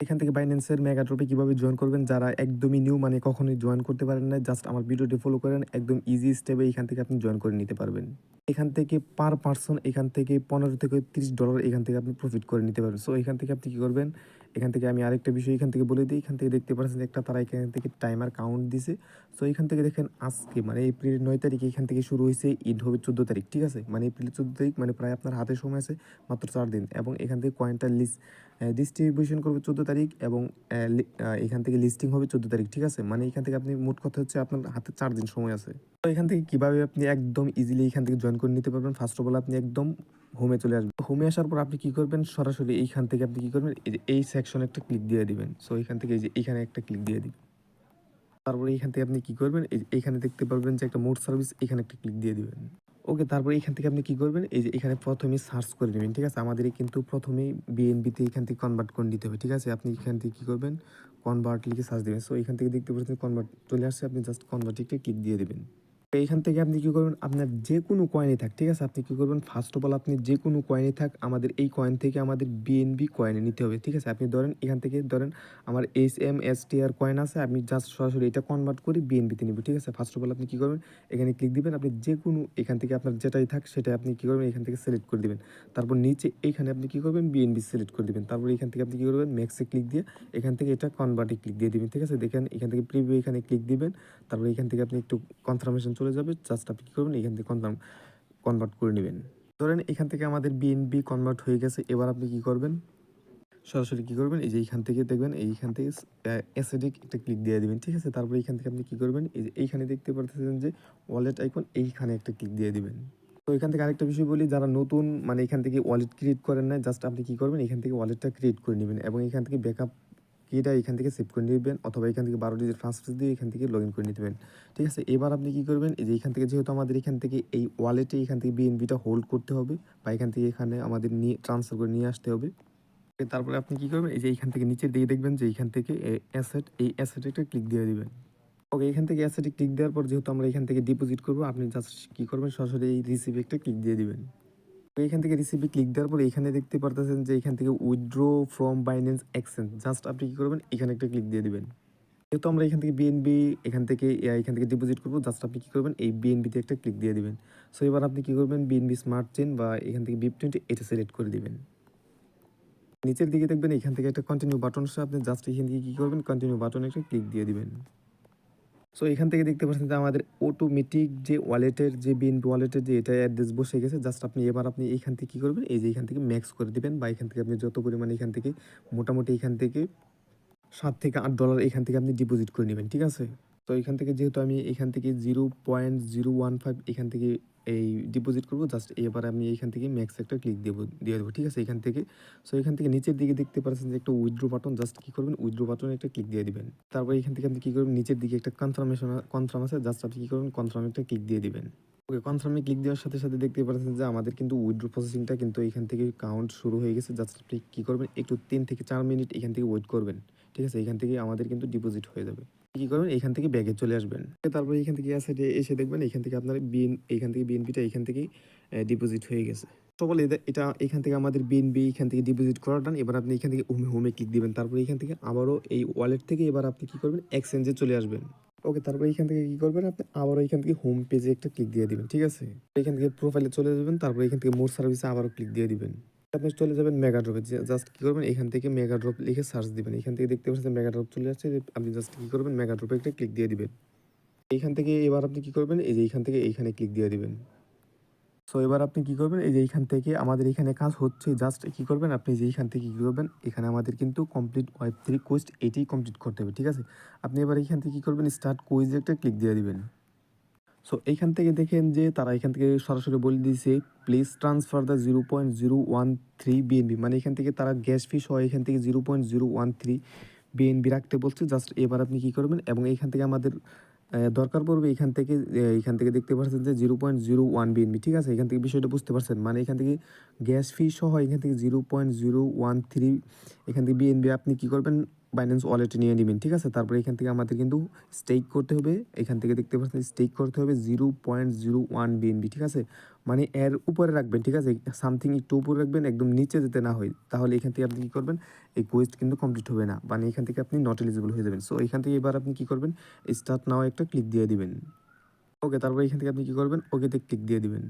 এখান থেকে বাইন্যান্সের মেগাড্রপে কীভাবে জয়েন করবেন? যারা একদমই নিউ মানে কখনোই জয়েন করতে পারেন না জাস্ট আমার ভিডিওটি ফলো করেন। একদম ইজি স্টেপে এখান থেকে আপনি জয়েন করে নিতে পারবেন। এখান থেকে পার পার্সন এখান থেকে পনেরো থেকে তিরিশ ডলার এখান থেকে আপনি প্রফিট করে নিতে পারবেন। সো এখান থেকে আপনি কী করবেন? এখান থেকে আমি আরেকটা বিষয় এখান থেকে বলে দিই এখান থেকে দেখতে পাচ্ছেন একটা তারা এখান থেকে টাইমার কাউন্ট দিছে সো এখান থেকে দেখেন আজকে মানে এপ্রিলের নয় তারিখে এখান থেকে শুরু হয়েছে ঈদ হবে চোদ্দ তারিখ ঠিক আছে মানে এপ্রিলের চোদ্দ তারিখ মানে প্রায় আপনার হাতে সময় আছে মাত্র চার দিন এবং এখান থেকে কয়েনটা লিস্ট ডিস্ট্রিবিউশন করবে চোদ্দ তারিখ এবং এখান থেকে লিস্টিং হবে চোদ্দ তারিখ ঠিক আছে মানে এখান থেকে আপনি মোট কথা হচ্ছে আপনার হাতে চার দিন সময় আছে তো এখান থেকে কীভাবে আপনি একদম ইজিলি এখান থেকে জয়েন করে নিতে পারবেন ফার্স্ট অফ অল আপনি একদম হোমে চলে আসবেন হোমে আসার পর আপনি কি করবেন? সরাসরি এইখান থেকে আপনি কি করবেন? এই যে এই সেকশনে একটা ক্লিক দিয়ে দিবেন। সো এখান থেকে এই যে এখানে একটা ক্লিক দিয়ে দিবেন। তারপরে এখান থেকে আপনি কি করবেন? এখানে দেখতে পারবেন যে একটা মোড সার্ভিস এখানে একটা ক্লিক দিয়ে দিবেন। ওকে তারপরে এখান থেকে আপনি কি করবেন? এই যে এখানে প্রথমে সার্চ করে নেবেন, ঠিক আছে? আমাদের কিন্তু প্রথমেই বিএনবিতে এখান থেকে কনভার্ট করে নিতে হবে, ঠিক আছে? আপনি এখান থেকে কি করবেন? কনভার্ট লিখে সার্চ দেবেন। সো এখান থেকে দেখতে পাচ্ছেন কনভার্ট চলে আসছে। আপনি জাস্ট কনভার্ট একটা ক্লিক দিয়ে দেবেন। এইখান থেকে আপনি কি করবেন? আপনার যে কোনো কয়েনই থাক, ঠিক আছে? আপনি কি করবেন? ফার্স্ট অফ অল আপনি যে কোনো কয়েনই থাক, আমাদের এই কয়েন থেকে আমাদের বিএনবি কয়েনে নিতে হবে, ঠিক আছে? আপনি ধরেন, এখান থেকে ধরেন আমার H M S T R coin আছে আমি জাস্ট সরাসরি এটা কনভার্ট করে বিএনবিতে নিব ঠিক আছে? ফার্স্ট অফ অল আপনি কি করবেন? এখানে ক্লিক দিবেন, আপনি যে কোনো এখান থেকে আপনার যেটাই থাক, সেটা আপনি কি করবেন? এখান থেকে সিলেক্ট করে দিবেন। তারপর নিচে এইখানে আপনি কি করবেন? বিএনবি সিলেক্ট করে দিবেন। তারপর এখান থেকে আপনি কি করবেন? ম্যাক্সে ক্লিক দিয়ে এখান থেকে এটা কনভার্টে ক্লিক দিয়ে দিবেন, ঠিক আছে? দেখেন, এখান থেকে প্রিভিউ এখানে ক্লিক দিবেন। তারপর এখান থেকে আপনি একটু কনফার্মেশন চলে যাবে জাস্ট আপনি কী করবেন, এখান থেকে কনফার্ম কনভার্ট করে নেবেন। ধরেন এখান থেকে আমাদের বিএনবি কনভার্ট হয়ে গেছে, এবার আপনি কি করবেন? সরাসরি কী করবেন? এই যে এইখান থেকে দেখবেন, এইখান থেকে অ্যাসিডিক একটা ক্লিক দিয়ে দিবেন, ঠিক আছে? তারপরে এইখান থেকে আপনি কী করবেন? এই যে এইখানে দেখতে পারতেছেন যে ওয়ালেট আইকন এইখানে একটা ক্লিক দিয়ে দিবেন। তো এখান থেকে আরেকটা বিষয় বলি, যারা নতুন মানে এখান থেকে ওয়ালেট ক্রিয়েট করেন না জাস্ট আপনি কী করবেন? এখান থেকে ওয়ালেটটা ক্রিয়েট করে নেবেন এবং এখান থেকে ব্যাকআপ কিটা এখান থেকে সেভ করে নেবেন অথবা এখান থেকে বারো ডিজিট ট্রান্সফার দিয়ে এখান থেকে লগ ইন করে নিতে ঠিক আছে এবার আপনি কি করবেন এই যে এখান থেকে যেহেতু আমাদের এখান থেকে এই ওয়ালেটে এখান থেকে বিএনবিটা হোল্ড করতে হবে বা এখান থেকে এখানে আমাদের নিয়ে ট্রান্সফার করে নিয়ে আসতে হবে তারপরে আপনি কি করবেন এই যে এইখান থেকে নিচের দিকে দেখবেন যে এইখান থেকে অ্যাসেট এই অ্যাসেটে একটা ক্লিক দিয়ে দিবেন ওকে এখান থেকে অ্যাসেটে ক্লিক দেওয়ার পর যেহেতু আমরা এখান থেকে ডিপোজিট করব আপনি জাস্ট কী করবেন সরাসরি এই রিসিভে একটা ক্লিক দিয়ে দিবেন তো এখান থেকে রিসিভে ক্লিক দেওয়ার পর এখানে দেখতে পারতেছেন যে এখান থেকে withdraw from Binance exchange just আপনি কি করবেন? এখানে একটা ক্লিক দিয়ে দিবেন। যেহেতু আমরা এখান থেকে বিএনবি এখান থেকে এখান থেকে ডিপোজিট করব জাস্ট আপনি কী করবেন? এই বিএনবিতে একটা ক্লিক দিয়ে দিবেন। সো এবার আপনি কী করবেন? বিএনবি স্মার্ট চেন বা এখান থেকে বিপ টোয়েন্টি এটা সিলেক্ট করে দিবেন। নিচের দিকে দেখবেন এখান থেকে একটা কন্টিনিউ বাটন আসছে আপনি জাস্ট এখান থেকে কী করবেন? কন্টিনিউ বাটনে একটা ক্লিক দিয়ে দিবেন। সো এখান থেকে দেখতে পাচ্ছেন যে আমাদের অটোমেটিক যে ওয়ালেটের যে বিন ওয়ালেটের যে এটা অ্যাড্রেস বসে গেছে জাস্ট আপনি এবার আপনি এইখান থেকে কী করবেন? এই যে এখান থেকে ম্যাক্স করে দেবেন বা এখান থেকে আপনি যত পরিমাণ এখান থেকে, মোটামুটি এখান থেকে সাত থেকে আট ডলার এখান থেকে আপনি ডিপোজিট করে নেবেন, ঠিক আছে? তো এখান থেকে যেহেতু আমি এখান থেকে zero point zero one five এখান থেকে এই ডিপোজিট করব জাস্ট এবার আমি এখান থেকে ম্যাক্স একটা ক্লিক দেবো, দিয়ে দেবো, ঠিক আছে? এখান থেকে। সো এখান থেকে নিচের দিকে দেখতে পাচ্ছেন যে একটা উইথড্রো বাটন জাস্ট কী করবেন? উইথড্রো বাটনে একটা ক্লিক দিয়ে দিবেন। তারপর এখান থেকে আপনি কী করবেন? নিচের দিকে একটা কনফার্মেশন কনফার্ম আছে জাস্ট আপনি কী করবেন? কনফার্ম একটা ক্লিক দিয়ে দিবেন। ওকে কনফার্মে ক্লিক দেওয়ার সাথে সাথে দেখতে পাচ্ছেন যে আমাদের কিন্তু উইথড্রো প্রসেসিংটা কিন্তু এখান থেকে কাউন্ট শুরু হয়ে গেছে। জাস্ট আপনি কী করবেন? একটু তিন থেকে চার মিনিট এখান থেকে ওয়েট করবেন। ঠিক আছে? এখান থেকে আমাদের কিন্তু ডিপোজিট হয়ে যাবে। কি করবেন এখান থেকে ব্যাগে চলে আসবেন তারপরে এখান থেকে আসে এসে দেখবেন এখান থেকে আপনার বিএন এখান থেকে বিএনপিটা এখান থেকেই ডিপোজিট হয়ে গেছে সকলে এটা- এখান থেকে আমাদের বিএনবি এখান থেকে ডিপোজিট করার ডান এবার আপনি এখান থেকে হোমে হোমে ক্লিক দিবেন তারপরে এখান থেকে আবারও এই ওয়ালেট থেকে এবার আপনি কি করবেন এক্সচেঞ্জে চলে আসবেন ওকে তারপরে এখান থেকে কি করবেন আপনি আবারও এখান থেকে হোম পেজে একটা ক্লিক দিয়ে দিবেন ঠিক আছে এখান থেকে প্রোফাইলে চলে যাবেন তারপরে এখান থেকে মোর সার্ভিসে আবারও ক্লিক দিয়ে দিবেন আপনি চলে যাবেন মেগা ড্রপে জাস্ট কি করবেন? এখান থেকে মেগা ড্রপ লিখে সার্চ দিবেন। এখান থেকে দেখতে পাচ্ছেন মেগা ড্রপ চলে যাচ্ছে আপনি জাস্ট কি করবেন? মেগা ড্রপে একটা ক্লিক দিয়ে দিবেন। এইখান থেকে এবার আপনি কি করবেন? এই যে এইখান থেকে এইখানে ক্লিক দিয়ে দিবেন। সো এবার আপনি কি করবেন? এই যে এইখান থেকে আমাদের এখানে কাজ হচ্ছে। জাস্ট কি করবেন? আপনি যে এইখান থেকে কী করবেন? এখানে আমাদের কিন্তু কমপ্লিট ওয়েব থ্রি কোয়েস্ট এটাই কমপ্লিট করতে হবে। ঠিক আছে? আপনি এবার এইখান থেকে কী করবেন? স্টার্ট কুইজে একটা ক্লিক দিয়ে দিবেন। সো এইখান থেকে দেখেন যে তারা এখান থেকে সরাসরি বলে দিয়েছে please transfer the zero point zero one three BNB মানে এখান থেকে তারা গ্যাস ফি সহ এখান থেকে zero point zero one three BNB রাখতে বলছে। জাস্ট এবার আপনি কী করবেন? এবং এইখান থেকে আমাদের দরকার পড়বে এখান থেকে এখান থেকে দেখতে পাচ্ছেন যে zero point zero one BNB ঠিক আছে? এখান থেকে বিষয়টা বুঝতে পারছেন? মানে এখান থেকে গ্যাস ফি সহ এখান থেকে zero point zero one three এখান থেকে বিএনবি আপনি কী করবেন? বাইন্যান্স ওয়ালেটে নিয়ে নেবেন, ঠিক আছে? তারপরে এখান থেকে আমাদের কিন্তু স্টেক করতে হবে। এখান থেকে দেখতে পাচ্ছেন স্টেক করতে হবে zero point zero one BNB ঠিক আছে? মানে এর উপরে রাখবেন, ঠিক আছে? সামথিং একটু উপরে রাখবেন, একদম নিচে যেতে না হয়। তাহলে এখান থেকে আপনি কী করবেন? এই কোয়েস্ট কিন্তু কমপ্লিট হবে না। মানে এখান থেকে আপনি নট এলিজিবল হয়ে যাবেন। সো এখান থেকে এবার আপনি কী করবেন? স্টার্ট নাও একটা ক্লিক দিয়ে দিবেন। ওকে তারপরে এখান থেকে আপনি কী করবেন? ওকেতে ক্লিক দিয়ে দিবেন।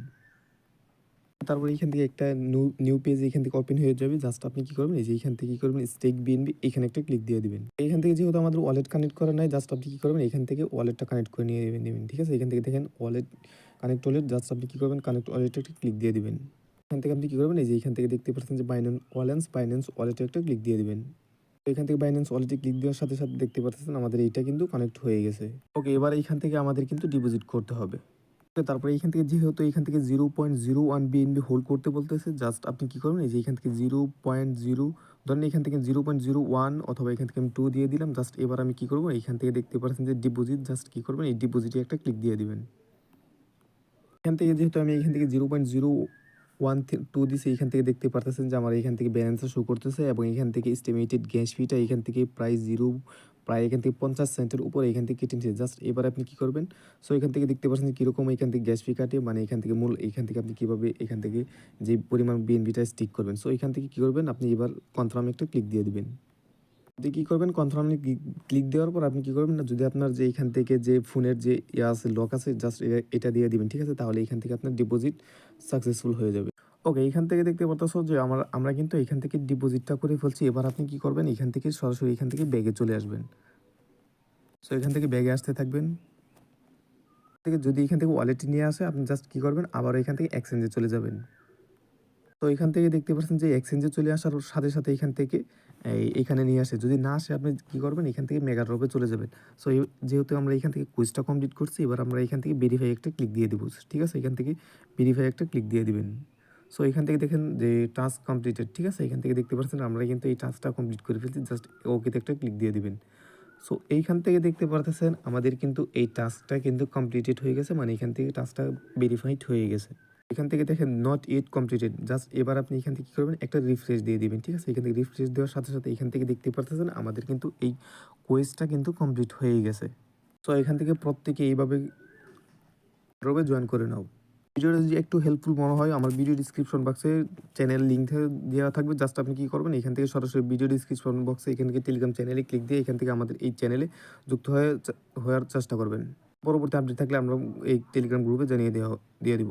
তারপরে এখান থেকে একটা নিউ নিউ পেজ এখান থেকে ওপেন হয়ে যাবে জাস্ট আপনি কি করবেন এই যে এখান থেকে কি করবেন স্টেক বিএনবি এখানে একটা ক্লিক দিয়ে দিবেন এখান থেকে যেহেতু আমাদের ওয়ালেট কানেক্ট করা নাই জাস্ট আপনি কি করবেন এখান থেকে ওয়ালেটটা কানেক্ট করে নিয়ে নেবেন ঠিক আছে এখান থেকে দেখেন ওয়ালেট কানেক্ট ওয়ালেট জাস্ট আপনি কি করবেন কানেক্ট ওয়ালেটে একটা ক্লিক দিয়ে দিবেন এখান থেকে আপনি কি করবেন এই যে এখান থেকে দেখতে পাচ্ছেন যে বাইন্যান্স ওয়ালেন্স বাইন্যান্স ওয়ালেটে একটা ক্লিক দিয়ে দিবেন এখান থেকে বাইন্যান্স ওয়ালেটে ক্লিক দেওয়ার সাথে সাথে দেখতে পাচ্ছেন আমাদের এইটা কিন্তু কানেক্ট হয়ে গেছে ওকে এবার এইখান থেকে আমাদের কিন্তু ডিপোজিট করতে হবে তারপরে এখান থেকে যেহেতু এখান থেকে zero point zero one BNB hold করতে বলতেছে জাস্ট আপনি কি করবেন এই যে এখান থেকে জিরো পয়েন্ট জিরো ধরেন এখান থেকে জিরো পয়েন্ট জিরো ওয়ান অথবা এখান থেকে আমি টু দিয়ে দিলাম জাস্ট এবার আমি কি করব এখান থেকে দেখতে পাচ্ছেন যে ডিপোজিট জাস্ট কি করবেন এই ডিপোজিটে একটা ক্লিক দিয়ে দিবেন এখান থেকে যেহেতু আমি এখান থেকে zero point zero one two দিছি এখান থেকে দেখতে পারতেছেন যে আমার এখান থেকে ব্যালেন্সটা শো করতেছে এবং এখান থেকে এস্টিমেটেড গ্যাস ফিটা এখান থেকে প্রায় জিরো প্রায় এখান থেকে পঞ্চাশ সেন্টের উপরে এখান থেকে কেটে নিচ্ছে জাস্ট এবার আপনি কী করবেন সো এখান থেকে দেখতে পাচ্ছেন কীরকম এখান থেকে গ্যাস ফি কাটে মানে এখান থেকে মূল এখান থেকে আপনি কীভাবে এখান থেকে যে পরিমাণ বিএনবিটা স্টিক করবেন সো এখান থেকে কী করবেন আপনি এবার কনফার্মে একটা ক্লিক দিয়ে দিবেন আপনি কী করবেন কনফার্মে ক্লিক দেওয়ার পর আপনি কী করবেন না যদি আপনার যে এখান থেকে যে ফোনের যে ইয়ে আছে লক আছে জাস্ট এটা দিয়ে দিবেন ঠিক আছে তাহলে এখান থেকে আপনার ডিপোজিট সাকসেসফুল হয়ে যাবে ওকে এখান থেকে দেখতে পারতেছো যে আমার আমরা কিন্তু এখান থেকে ডিপোজিটটা করে ফেলছি এবার আপনি কি করবেন এখান থেকে সরাসরি এখান থেকে ব্যাগে চলে আসবেন সো এখান থেকে ব্যাগে আসতে থাকবেন থেকে যদি এখান থেকে ওয়ালেটে নিয়ে আসে আপনি জাস্ট কী করবেন আবার এখান থেকে এক্সচেঞ্জে চলে যাবেন তো এখান থেকে দেখতে পাচ্ছেন যে এক্সচেঞ্জে চলে আসার সাথে সাথে এখান থেকে এখানে নিয়ে আসে যদি না আসে আপনি কী করবেন এখান থেকে মেগা ড্রপে চলে যাবেন সো যেহেতু আমরা এখান থেকে কুইজটা কমপ্লিট করছি এবার আমরা এখান থেকে ভেরিফাই একটা ক্লিক দিয়ে দেবো ঠিক আছে এখান থেকে ভেরিফাই একটা ক্লিক দিয়ে দিবেন সো এখান থেকে দেখেন যে টাস্ক কমপ্লিটেড ঠিক আছে? এখান থেকে দেখতে পাচ্ছেন আমরা কিন্তু এই টাস্কটা কমপ্লিট করে ফেলছি। জাস্ট ওকেতে একটা ক্লিক দিয়ে দিবেন। সো এইখান থেকে দেখতে পারতেছেন আমাদের কিন্তু এই টাস্কটা কিন্তু কমপ্লিটেড হয়ে গেছে। মানে এখান থেকে টাস্কটা ভেরিফাইড হয়ে গেছে। এখান থেকে দেখেন নট ইট কমপ্লিটেড জাস্ট এবার আপনি এখান থেকে কী করবেন? একটা রিফ্রেশ দিয়ে দিবেন, ঠিক আছে? এখান থেকে রিফ্রেশ দেওয়ার সাথে সাথে এখান থেকে দেখতে পারতেছেন আমাদের কিন্তু এই কোয়েসটা কিন্তু কমপ্লিট হয়ে গেছে। সো এখান থেকে প্রত্যেকে এইভাবে জয়েন করে নাও। ভিডিওটা যদি একটু হেল্পফুল মনে হয়, আমার ভিডিও ডিসক্রিপশন বক্সে চ্যানেল লিঙ্ক দেওয়া থাকবে। জাস্ট আপনি কী করবেন, এখান থেকে সরাসরি ভিডিও ডিসক্রিপশন বক্সে এখান থেকে টেলিগ্রাম চ্যানেলে ক্লিক দিয়ে এখান থেকে আমাদের এই চ্যানেলে যুক্ত হয়ে হওয়ার চেষ্টা করবেন। পরবর্তী আপডেট থাকলে আমরা এই টেলিগ্রাম গ্রুপে জানিয়ে দেওয়া, দিয়ে দিব।